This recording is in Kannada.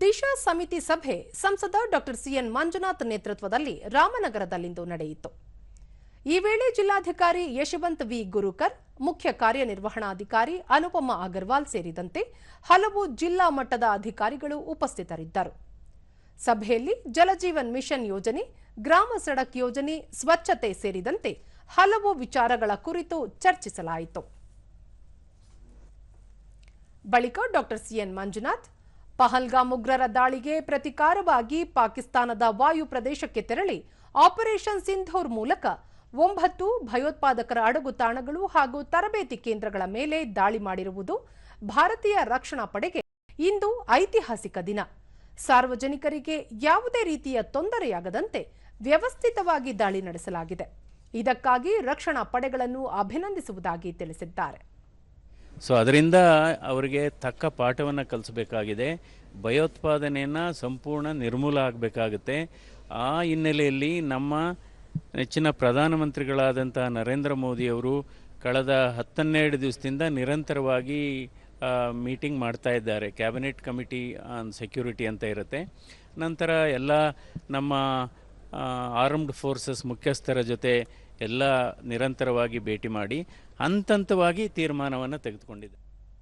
ದಿಶಾ ಸಮಿತಿ ಸಭೆ ಸಂಸದ ಡಾಕ್ಟರ್ ಸಿಎನ್ ಮಂಜುನಾಥ್ ನೇತೃತ್ವದಲ್ಲಿ ರಾಮನಗರದಲ್ಲಿಂದು ನಡೆಯಿತು. ಈ ವೇಳೆ ಜಿಲ್ಲಾಧಿಕಾರಿ ಯಶವಂತ್ ವಿ. ಗುರುಕರ್, ಮುಖ್ಯ ಕಾರ್ಯನಿರ್ವಹಣಾಧಿಕಾರಿ ಅನುಪಮ ಅಗರ್ವಾಲ್ ಸೇರಿದಂತೆ ಹಲವು ಜಿಲ್ಲಾ ಮಟ್ಟದ ಅಧಿಕಾರಿಗಳು ಉಪಸ್ಥಿತರಿದ್ದರು. ಸಭೆಯಲ್ಲಿ ಜಲಜೀವನ್ ಮಿಷನ್ ಯೋಜನೆ, ಗ್ರಾಮ ಸಡಕ್ ಯೋಜನೆ, ಸ್ವಚ್ಛತೆ ಸೇರಿದಂತೆ ಹಲವು ವಿಚಾರಗಳ ಕುರಿತು ಚರ್ಚಿಸಲಾಯಿತು. ಬಳಿಕ ಡಾಕ್ಟರ್ ಸಿಎನ್ ಮಂಜುನಾಥ್ ಪಹಲ್ಗಾಮ್ ಉಗ್ರರ ದಾಳಿಗೆ ಪ್ರತಿಕಾರವಾಗಿ ಪಾಕಿಸ್ತಾನದ ವಾಯು ಪ್ರದೇಶಕ್ಕೆ ತೆರಳಿ ಆಪರೇಷನ್ ಸಿಂಧೂರ್ ಮೂಲಕ ಒಂಬತ್ತು ಭಯೋತ್ಪಾದಕರ ಅಡಗು ತಾಣಗಳು ಹಾಗೂ ತರಬೇತಿ ಕೇಂದ್ರಗಳ ಮೇಲೆ ದಾಳಿ ಮಾಡಿರುವುದು ಭಾರತೀಯ ರಕ್ಷಣಾ ಪಡೆಗೆ ಇಂದು ಐತಿಹಾಸಿಕ ದಿನ. ಸಾರ್ವಜನಿಕರಿಗೆ ಯಾವುದೇ ರೀತಿಯ ತೊಂದರೆಯಾಗದಂತೆ ವ್ಯವಸ್ಥಿತವಾಗಿ ದಾಳಿ ನಡೆಸಲಾಗಿದೆ. ಇದಕ್ಕಾಗಿ ರಕ್ಷಣಾ ಪಡೆಗಳನ್ನು ಅಭಿನಂದಿಸುವುದಾಗಿ ತಿಳಿಸಿದ್ದಾರೆ. ಸೊ ಅದರಿಂದ ಅವರಿಗೆ ತಕ್ಕ ಪಾಠವನ್ನು ಕಲಿಸಬೇಕಾಗಿದೆ. ಭಯೋತ್ಪಾದನೆಯನ್ನು ಸಂಪೂರ್ಣ ನಿರ್ಮೂಲ ಆಗಬೇಕಾಗುತ್ತೆ. ಆ ಹಿನ್ನೆಲೆಯಲ್ಲಿ ನಮ್ಮ ನೆಚ್ಚಿನ ಪ್ರಧಾನಮಂತ್ರಿಗಳಾದಂಥ ನರೇಂದ್ರ ಮೋದಿಯವರು ಕಳೆದ ಹತ್ತನ್ನೆರಡು ದಿವಸದಿಂದ ನಿರಂತರವಾಗಿ ಮೀಟಿಂಗ್ ಮಾಡ್ತಾ ಇದ್ದಾರೆ. ಕ್ಯಾಬಿನೆಟ್ ಕಮಿಟಿ ಆನ್ ಸೆಕ್ಯೂರಿಟಿ ಅಂತ ಇರುತ್ತೆ. ನಂತರ ಎಲ್ಲ ನಮ್ಮ ಆರ್ಮ್ಡ್ ಫೋರ್ಸಸ್ ಮುಖ್ಯಸ್ಥರ ಜೊತೆ ಎಲ್ಲ ನಿರಂತರವಾಗಿ ಭೇಟಿ ಮಾಡಿ ಹಂತ ಹಂತವಾಗಿ ತೀರ್ಮಾನವನ್ನು ತೆಗೆದುಕೊಂಡಿದೆ